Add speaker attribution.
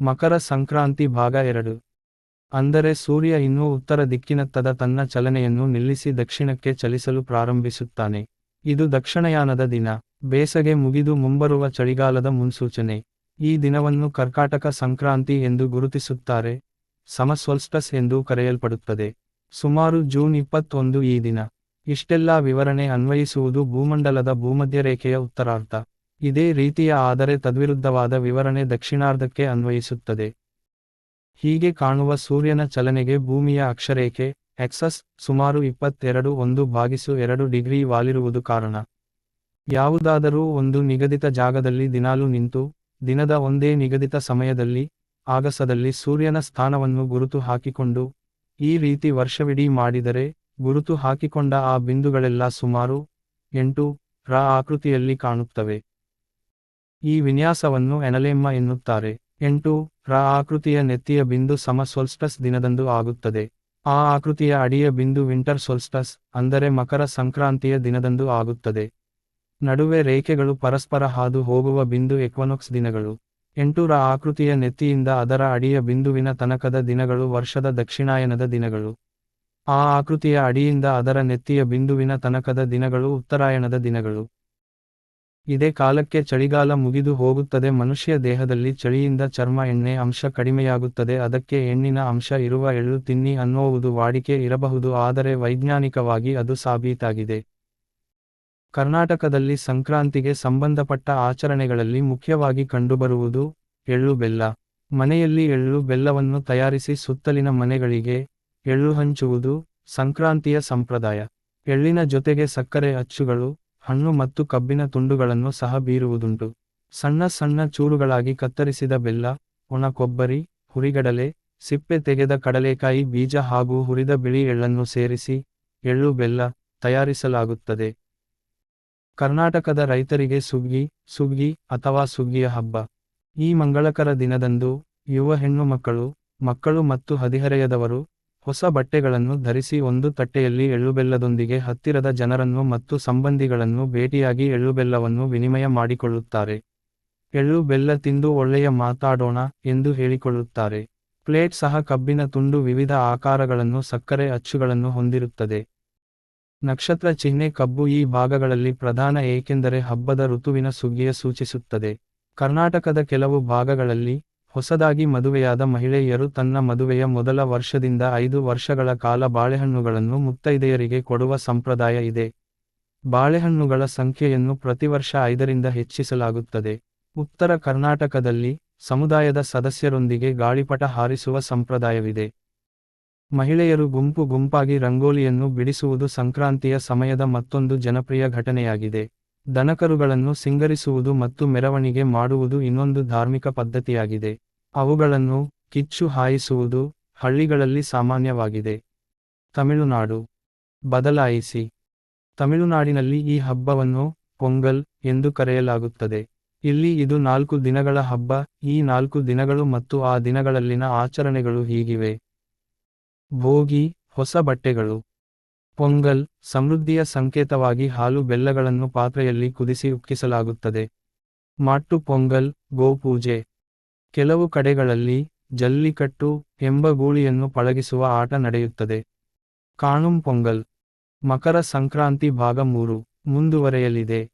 Speaker 1: ಮಕರ ಸಂಕ್ರಾಂತಿ ಭಾಗ ಎರಡು. ಅಂದರೆ ಸೂರ್ಯ ಇನ್ನೂ ಉತ್ತರ ದಿಕ್ಕಿನತ್ತದ ತನ್ನ ಚಲನೆಯನ್ನು ನಿಲ್ಲಿಸಿ ದಕ್ಷಿಣಕ್ಕೆ ಚಲಿಸಲು ಪ್ರಾರಂಭಿಸುತ್ತಾನೆ. ಇದು ದಕ್ಷಿಣಯಾನದ ದಿನ. ಬೇಸಗೆ ಮುಗಿದು ಮುಂಬರುವ ಚಳಿಗಾಲದ ಮುನ್ಸೂಚನೆ. ಈ ದಿನವನ್ನು ಕರ್ಕಾಟಕ ಸಂಕ್ರಾಂತಿ ಎಂದು ಗುರುತಿಸುತ್ತಾರೆ. ಸಮಸ್ವಲ್ಸ್ಟಸ್ ಎಂದು ಕರೆಯಲ್ಪಡುತ್ತದೆ. ಸುಮಾರು ಜೂನ್ ಇಪ್ಪತ್ತೊಂದು ಈ ದಿನ. ಇಷ್ಟೆಲ್ಲಾ ವಿವರಣೆ ಅನ್ವಯಿಸುವುದು ಭೂಮಂಡಲದ ಭೂಮಧ್ಯರೇಖೆಯ ಉತ್ತರಾರ್ಧ. ಇದೇ ರೀತಿಯ ಆದರೆ ತದ್ವಿರುದ್ಧವಾದ ವಿವರಣೆ ದಕ್ಷಿಣಾರ್ಧಕ್ಕೆ ಅನ್ವಯಿಸುತ್ತದೆ. ಹೀಗೆ ಕಾಣುವ ಸೂರ್ಯನ ಚಲನೆಗೆ ಭೂಮಿಯ ಅಕ್ಷರೇಖೆ, ಎಕ್ಸಸ್, ಸುಮಾರು ಇಪ್ಪತ್ತೆರಡು ಒಂದು ಭಾಗಿಸು ಎರಡು ಡಿಗ್ರಿ ವಾಲಿರುವುದು ಕಾರಣ. ಯಾವುದಾದರೂ ಒಂದು ನಿಗದಿತ ಜಾಗದಲ್ಲಿ ದಿನಾಲು ನಿಂತು, ದಿನದ ಒಂದೇ ನಿಗದಿತ ಸಮಯದಲ್ಲಿ, ಆಗಸದಲ್ಲಿ ಸೂರ್ಯನ ಸ್ಥಾನವನ್ನು ಗುರುತು ಹಾಕಿಕೊಂಡು, ಈ ರೀತಿ ವರ್ಷವಿಡೀ ಮಾಡಿದರೆ, ಗುರುತು ಹಾಕಿಕೊಂಡ ಆ ಬಿಂದುಗಳೆಲ್ಲ ಸುಮಾರು ಎಂಟು ರ ಆಕೃತಿಯಲ್ಲಿ ಕಾಣುತ್ತವೆ. ಈ ವಿನ್ಯಾಸವನ್ನು ಎನಲೆಮ್ಮ ಎನ್ನುತ್ತಾರೆ. ಎಂಟು, ರ ಆಕೃತಿಯ ನೆತ್ತಿಯ ಬಿಂದು ಸಮ ಸೊಲ್ಸ್ಟಸ್ ದಿನದಂದು ಆಗುತ್ತದೆ. ಆ ಆಕೃತಿಯ ಅಡಿಯ ಬಿಂದು ವಿಂಟರ್ ಸೊಲ್ಸ್ಟಸ್, ಅಂದರೆ ಮಕರ ಸಂಕ್ರಾಂತಿಯ ದಿನದಂದು ಆಗುತ್ತದೆ. ನಡುವೆ ರೇಖೆಗಳು ಪರಸ್ಪರ ಹಾದು ಹೋಗುವ ಬಿಂದು ಎಕ್ವನೊಕ್ಸ್ ದಿನಗಳು. ಎಂಟು, ರ ಆಕೃತಿಯ ನೆತ್ತಿಯಿಂದ ಅದರ ಅಡಿಯ ಬಿಂದುವಿನ ತನಕದ ದಿನಗಳು ವರ್ಷದ ದಕ್ಷಿಣಾಯನದ ದಿನಗಳು. ಆ ಆಕೃತಿಯ ಅಡಿಯಿಂದ ಅದರ ನೆತ್ತಿಯ ಬಿಂದುವಿನ ತನಕದ ದಿನಗಳು ಉತ್ತರಾಯಣದ ದಿನಗಳು. ಇದೇ ಕಾಲಕ್ಕೆ ಚಳಿಗಾಲ ಮುಗಿದು ಹೋಗುತ್ತದೆ. ಮನುಷ್ಯ ದೇಹದಲ್ಲಿ ಚಳಿಯಿಂದ ಚರ್ಮ, ಎಣ್ಣೆ ಅಂಶ ಕಡಿಮೆಯಾಗುತ್ತದೆ. ಅದಕ್ಕೆ ಎಣ್ಣಿನ ಅಂಶ ಇರುವ ಎಳ್ಳು ತಿನ್ನಿ ಅನ್ನೋವುದು ವಾಡಿಕೆ ಇರಬಹುದು. ಆದರೆ ವೈಜ್ಞಾನಿಕವಾಗಿ ಅದು ಸಾಬೀತಾಗಿದೆ. ಕರ್ನಾಟಕದಲ್ಲಿ ಸಂಕ್ರಾಂತಿಗೆ ಸಂಬಂಧಪಟ್ಟ ಆಚರಣೆಗಳಲ್ಲಿ ಮುಖ್ಯವಾಗಿ ಕಂಡುಬರುವುದು ಎಳ್ಳು ಬೆಲ್ಲ. ಮನೆಯಲ್ಲಿ ಎಳ್ಳು ಬೆಲ್ಲವನ್ನು ತಯಾರಿಸಿ ಸುತ್ತಲಿನ ಮನೆಗಳಿಗೆ ಎಳ್ಳು ಹಂಚುವುದು ಸಂಕ್ರಾಂತಿಯ ಸಂಪ್ರದಾಯ. ಎಳ್ಳಿನ ಜೊತೆಗೆ ಸಕ್ಕರೆ ಅಚ್ಚುಗಳು ಹಣ್ಣು ಮತ್ತು ಕಬ್ಬಿನ ತುಂಡುಗಳನ್ನು ಸಹ ಬೀರುವುದುಂಟು. ಸಣ್ಣ ಸಣ್ಣ ಚೂರುಗಳಾಗಿ ಕತ್ತರಿಸಿದ ಬೆಲ್ಲ, ಒಣ ಕೊಬ್ಬರಿ, ಹುರಿಗಡಲೆ, ಸಿಪ್ಪೆ ತೆಗೆದ ಕಡಲೆಕಾಯಿ ಬೀಜ ಹಾಗೂ ಹುರಿದ ಬಿಳಿ ಎಳ್ಳನ್ನು ಸೇರಿಸಿ ಎಳ್ಳು ಬೆಲ್ಲ ತಯಾರಿಸಲಾಗುತ್ತದೆ. ಕರ್ನಾಟಕದ ರೈತರಿಗೆ ಸುಗ್ಗಿ ಸುಗ್ಗಿ ಅಥವಾ ಸುಗ್ಗಿಯ ಹಬ್ಬ. ಈ ಮಂಗಳಕರ ದಿನದಂದು ಯುವ ಹೆಣ್ಣು ಮಕ್ಕಳು ಮಕ್ಕಳು ಮತ್ತು ಹದಿಹರೆಯದವರು ಹೊಸ ಬಟ್ಟೆಗಳನ್ನು ಧರಿಸಿ ಒಂದು ತಟ್ಟೆಯಲ್ಲಿ ಎಳ್ಳುಬೆಲ್ಲದೊಂದಿಗೆ ಹತ್ತಿರದ ಜನರನ್ನು ಮತ್ತು ಸಂಬಂಧಿಗಳನ್ನು ಭೇಟಿಯಾಗಿ ಎಳ್ಳುಬೆಲ್ಲವನ್ನು ವಿನಿಮಯ ಮಾಡಿಕೊಳ್ಳುತ್ತಾರೆ. ಎಳ್ಳು ಬೆಲ್ಲ ತಿಂದು ಒಳ್ಳೆಯ ಮಾತಾಡೋಣ ಎಂದು ಹೇಳಿಕೊಳ್ಳುತ್ತಾರೆ. ಪ್ಲೇಟ್ ಸಹ ಕಬ್ಬಿನ ತುಂಡು ವಿವಿಧ ಆಕಾರಗಳನ್ನು ಸಕ್ಕರೆ ಅಚ್ಚುಗಳನ್ನು ಹೊಂದಿರುತ್ತದೆ. ನಕ್ಷತ್ರ ಚಿಹ್ನೆ ಕಬ್ಬು ಈ ಭಾಗಗಳಲ್ಲಿ ಪ್ರಧಾನ ಏಕೆಂದರೆ ಹಬ್ಬದ ಋತುವಿನ ಸುಗ್ಗಿಯ ಸೂಚಿಸುತ್ತದೆ. ಕರ್ನಾಟಕದ ಕೆಲವು ಭಾಗಗಳಲ್ಲಿ ಹೊಸದಾಗಿ ಮದುವೆಯಾದ ಮಹಿಳೆಯರು ತನ್ನ ಮದುವೆಯ ಮೊದಲ ವರ್ಷದಿಂದ ಐದು ವರ್ಷಗಳ ಕಾಲ ಬಾಳೆಹಣ್ಣುಗಳನ್ನು ಮುತ್ತೈದೆಯರಿಗೆ ಕೊಡುವ ಸಂಪ್ರದಾಯ ಇದೆ. ಬಾಳೆಹಣ್ಣುಗಳ ಸಂಖ್ಯೆಯನ್ನು ಪ್ರತಿವರ್ಷ ಐದರಿಂದ ಹೆಚ್ಚಿಸಲಾಗುತ್ತದೆ. ಉತ್ತರ ಕರ್ನಾಟಕದಲ್ಲಿ ಸಮುದಾಯದ ಸದಸ್ಯರೊಂದಿಗೆ ಗಾಳಿಪಟ ಹಾರಿಸುವ ಸಂಪ್ರದಾಯವಿದೆ. ಮಹಿಳೆಯರು ಗುಂಪು ಗುಂಪಾಗಿ ರಂಗೋಲಿಯನ್ನು ಬಿಡಿಸುವುದು ಸಂಕ್ರಾಂತಿಯ ಸಮಯದ ಮತ್ತೊಂದು ಜನಪ್ರಿಯ ಘಟನೆಯಾಗಿದೆ. ದನಕರುಗಳನ್ನು ಸಿಂಗರಿಸುವುದು ಮತ್ತು ಮೆರವಣಿಗೆ ಮಾಡುವುದು ಇನ್ನೊಂದು ಧಾರ್ಮಿಕ ಪದ್ಧತಿಯಾಗಿದೆ. ಅವುಗಳನ್ನು ಕಿಚ್ಚು ಹಾಯಿಸುವುದು ಹಳ್ಳಿಗಳಲ್ಲಿ ಸಾಮಾನ್ಯವಾಗಿದೆ. ತಮಿಳುನಾಡು. ಬದಲಾಯಿಸಿ. ತಮಿಳುನಾಡಿನಲ್ಲಿ ಈ ಹಬ್ಬವನ್ನು ಪೊಂಗಲ್ ಎಂದು ಕರೆಯಲಾಗುತ್ತದೆ. ಇಲ್ಲಿ ಇದು ನಾಲ್ಕು ದಿನಗಳ ಹಬ್ಬ, ಈ ನಾಲ್ಕು ದಿನಗಳು ಮತ್ತು ಆ ದಿನಗಳಲ್ಲಿನ ಆಚರಣೆಗಳು ಹೀಗಿವೆ. ಭೋಗಿ, ಹೊಸ ಬಟ್ಟೆಗಳು. ಪೊಂಗಲ್ ಸಮೃದ್ಧಿಯ ಸಂಕೇತವಾಗಿ ಹಾಲು ಬೆಲ್ಲಗಳನ್ನು ಪಾತ್ರೆಯಲ್ಲಿ ಕುದಿಸಿ ಉಕ್ಕಿಸಲಾಗುತ್ತದೆ. ಮಾಟ್ಟು ಪೊಂಗಲ್, ಗೋಪೂಜೆ. ಕೆಲವು ಕಡೆಗಳಲ್ಲಿ ಜಲ್ಲಿಕಟ್ಟು ಎಂಬ ಗೂಳಿಯನ್ನು ಪಳಗಿಸುವ ಆಟ ನಡೆಯುತ್ತದೆ. ಕಾಣುಂ ಪೊಂಗಲ್. ಮಕರ ಸಂಕ್ರಾಂತಿ ಭಾಗ ಮೂರು ಮುಂದುವರೆಯಲಿದೆ.